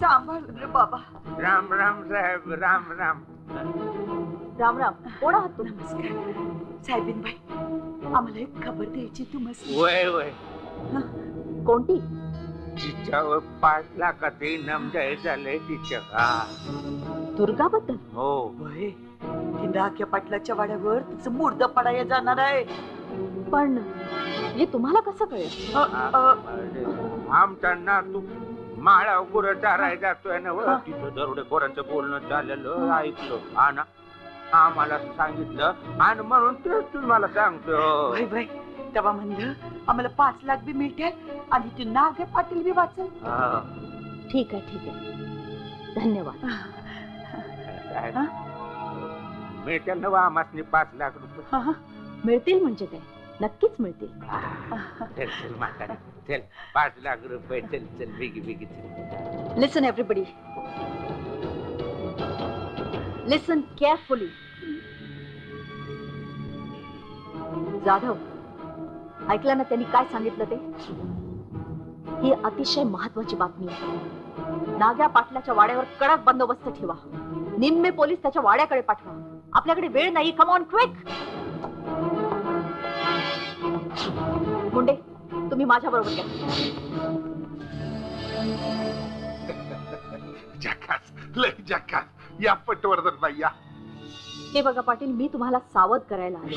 सांभाळ बाबा. राम राम साहेब राम राम. राम राम. कोण आहात तुम्ही? नमस्कार साहेबीनबाई आम्हाला एक खबर द्यायची तुम्हाला वय वय. कोणती? तिच्यावर पाच लाखाचे इनाम जाहीर झालंय तिच्या हा दुर्गाबद्दल? हो. वय ती नाक्या पाटलाच्या वाड्यावर तिचं मुर्द पडाया जाणार आहे. पण हे तुम्हाला कसं कळेल? अ, अ, आमचा नातू माळा गुर चाराय जातोय ना व. तिथं दरोडेखोरांचं बोलणं चाललेलं ऐकलं. ना? आम्हाला सांगितलं आणि म्हणून तेच तुम्हाला सांगतो वय तेव्हा म्हणलं आम्हाला पाच लाख बी मिळतील आणि ती नाग्या पाटील बी वाचल. हा. ठीक आहे ठीक आहे. धन्यवाद. साहेब, हा? मिळतील ना पाच लाख रुपये? हा, हा. मिळतील म्हणजे काय? नक्कीच मिळतील. म्हातारी. चल पाच लाख रुपये चल चल बिगी बिगी चल. Listen everybody listen carefully Jadhav ऐकलं ना त्यांनी काय सांगितलं ते? ही अतिशय महत्वाची बातमी आहे. नाग्या पाटलाच्या वाड्यावर कडक बंदोबस्त ठेवा. निम्मे पोलीस त्याच्या वाड्याकडे पाठवा. आपल्याकडे वेळ नाही. कम ऑन क्विक मुंडे तुम्ही माझ्या बरोबर घ्या जकास लय जकास. या पटवर्धन बाई या. हे बघा पाटील मी तुम्हाला सावध करायला आले?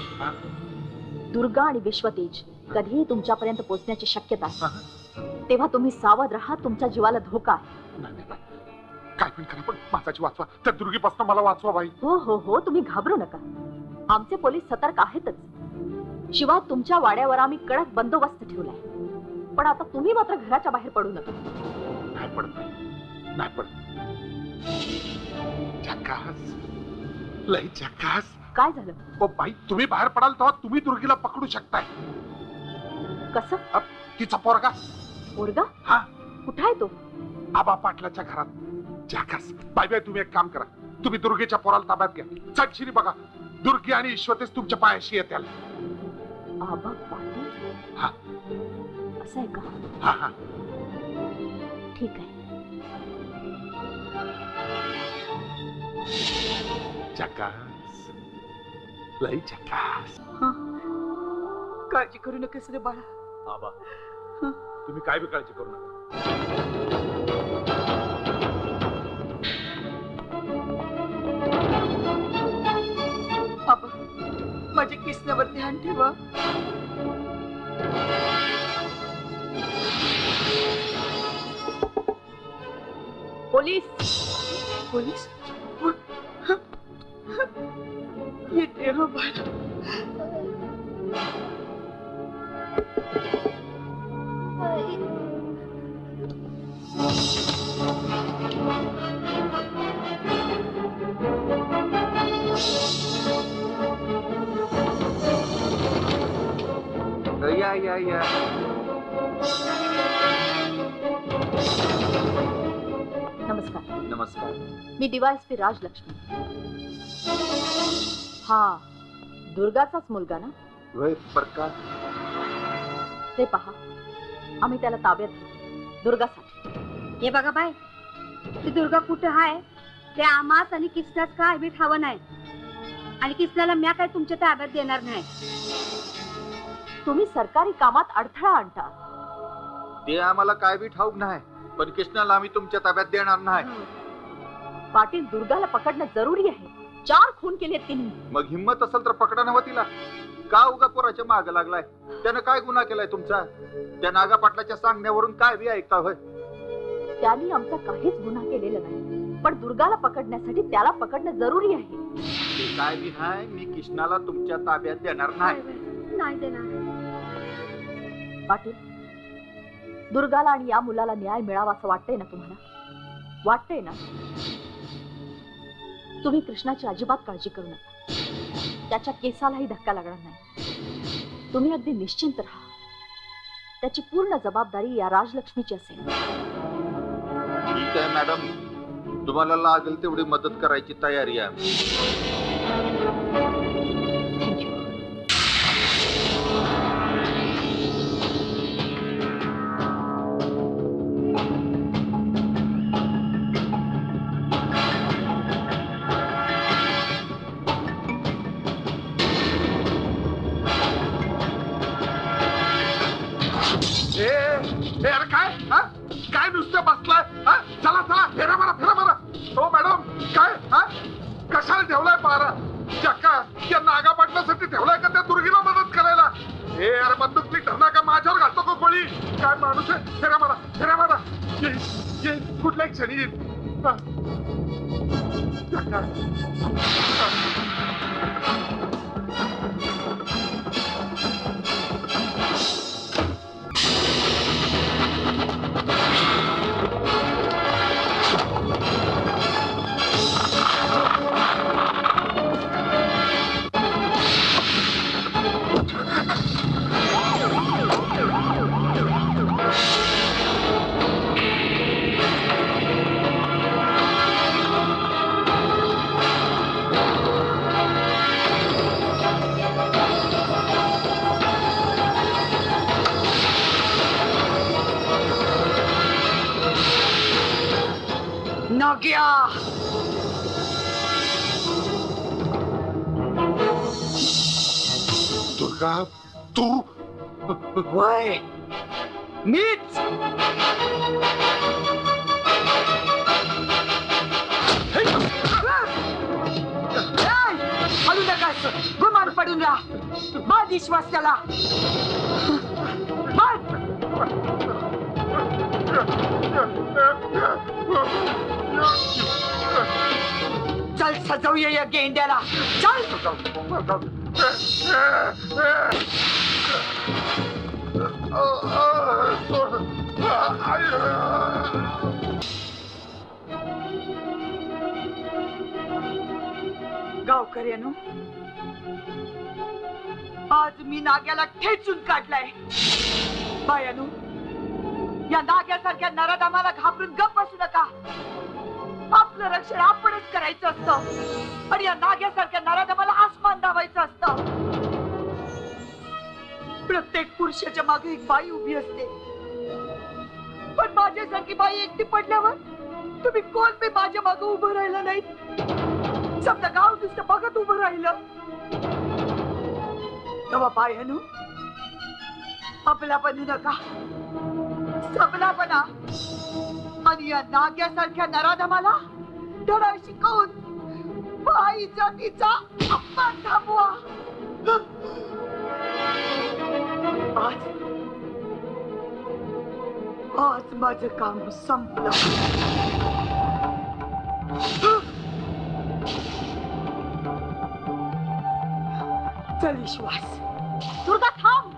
दुर्गा आणि विश्वतेज कधीही तुमच्यापर्यंत पोहोचण्याची शक्यता आहे. तेव्हा तुम्ही सावध राहा तुमच्या जीवाला धोका आहे. नाही, नाही, नाही. काय पण करा पण माझाची वाचवा. त्या दुर्गीपासून मला वाचवा बाई. हो हो हो तुम्ही घाबरू नका. आमचे पोलीस सतर्क आहेतच. शिवाय तुमच्या वाड्यावर आम्ही कडक बंदोबस्त ठेवलाय. पण आता तुम्ही मात्र घराच्या बाहेर पडू नका. नाही पडत नाही पडत. लय काय झालं? ओ बाई तुम्ही बाहेर पडाल तेव्हा तुम्ही दुर्गीला पकडू शकताय. कसं? तिचा पोरगा. मुर्गा हा. कुठं आहे तो? आबा पाटलाच्या घरात. जकास बाई बाई तुम्ही एक काम करा. तुम्ही दुर्गेच्या पोराला ताब्यात घ्या. चटशिरी बघा. दुर्गी आणि ईश्वतेच तुमच्या पायाशी येत्याल. आबा पाटील? हा. असं आहे का? हा हा. ठीक आहे. जकास लय जकास काळजी करू नकोस रे बाळा. आबा तुम्ही काय बी काळजी करू नका. किसण्यावर ध्यान ठेवा पोलीस पोलीस येते हा बाळा या नमस्कार नमस्कार मी डीवायएसपी राजलक्ष्मी हा दुर्गाचाच मुलगा ना? वय प्रकाश ते पहा आम्ही त्याला ताब्यात घेतो दुर्गासाठी. हे बघा बाय ती दुर्गा कुठं आहे ते आमास आणि किसनाच काय बी ठावं नाही. आणि किसनाला म्या काय तुमच्या ताब्यात देणार नाही? तुम्ही सरकारी कामात अडथळा आणता. ते आम्हाला काय बी ठाऊक नाही पण कृष्णाला आम्ही तुमच्या ताब्यात देणार नाही. पाटील दुर्गाला पकडणं जरुरी आहे. चार खून केले तिने. मग हिंमत असेल तर पकडा नव्ह तिला. का उगा पोराच्या माग लागलाय? त्यानं काय गुन्हा केलाय तुमचा? त्या नागा पाटलाच्या सांगण्यावरून काय बी ऐकता होय? त्यांनी आमचा काहीच गुन्हा केलेला नाही. पण दुर्गाला पकडण्यासाठी त्याला पकडणं जरुरी आहे. ते काय बी हाय मी कृष्णाला तुमच्या ताब्यात देणार नाही. नाही देणार. पाटील. दुर्गाला आणि या मुलाला न्याय मिळावा असं वाटतंय ना तुम्हाला? वाटतंय ना? तुम्ही कृष्णाची अजिबात काळजी करू नका. त्याच्या केसालाही धक्का लागणार नाही. तुम्ही अगदी निश्चिंत राहा. त्याची पूर्ण जबाबदारी या राजलक्ष्मीची असेल. ठीक आहे मॅडम. तुम्हाला लागेल तेवढी मदत करायची तयारी आहे. मारा. चक्का या नागा पाडण्यासाठी ठेवलाय का त्या दुर्गीला मदत करायला? हे यार बंदूक मी ठरणार का? माझ्यावर घालतो का गोळी? काय माणूस आहे? फिरा मारा फिरा मारा. कुठल्या क्षणी? येईल दुर्गा तू? वय मीच हलू नकास. गुमान पडून राहा. बाद विश्वास त्याला. चल सजवूया या गेंड्याला. चल. गावकऱ्यानो आज मी नाग्याला ठेचून काढलाय. बायानो या नाग्यासारख्या नराधामाला घाबरून गप बसू नका. आपलं रक्षण आपणच करायचं असतं. आणि या नाग्यासारख्या नराधामाला प्रत्येक पुरुषाच्या मागे एक बाई उभी असते. पण माझ्यासारखी बाई एकटी पडल्यावर तुम्ही कोण मी माझ्या मागे उभं राहिलं नाही? समजा गाव नुसतं बघत उभं राहिलं. तेव्हा पायानो आपला बनू नका. सबला बना आणि या नाग्यासारख्या नराधमाला धडा शिकवून बाई जातीचा अपमान थांबवा. आज माझं काम संपलं चल विश्वास दुर्गा थांब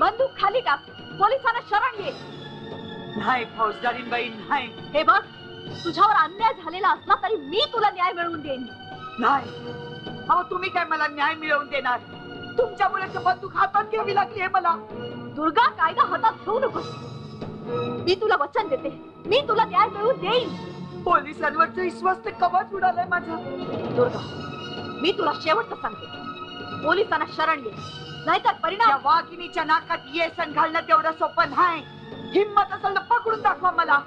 बंदूक खाली टाक पोलिसांना शरण ये नाही फौजदारीनबाई नाही हे बघ तुझ्यावर अन्याय झालेला असला तरी मी तुला न्याय मिळवून देईन नाही अहो तुम्ही काय मला न्याय मिळवून देणार तुमच्यामुळे बंदूक हातात घ्यावी लागली आहे मला दुर्गा कायदा हातात घेऊ नकोस. मी तुला वचन देते. मी तुला न्याय मिळवून देईन. पोलिसांवरचा विश्वास तर कवाच उडालाय माझा. दुर्गा मी तुला शेवटचं सांगते. पोलिसांना शरण ये. नाहीतर या परिणाम वाघिणीच्या नाकात ये सण घालणं तेवढं सोपं नाही. हिम्मत असेल तर पकडून दाखवा मला.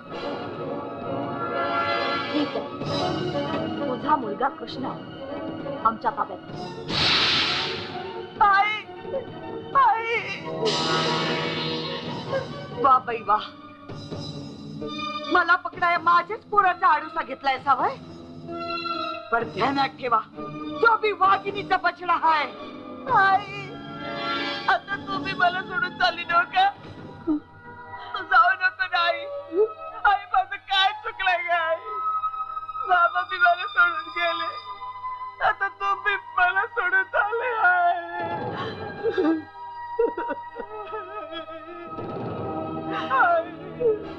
ठीक आहे. तुझा मुलगा कृष्ण आमच्या ताब्यात. वा बाई वा. मला पकडाय माझ्याच पोराचा आडूसा घेतलाय सावय पण ध्यानात ठेवा. तो बी वाघिणीचा बछडा हाय. आई. Go!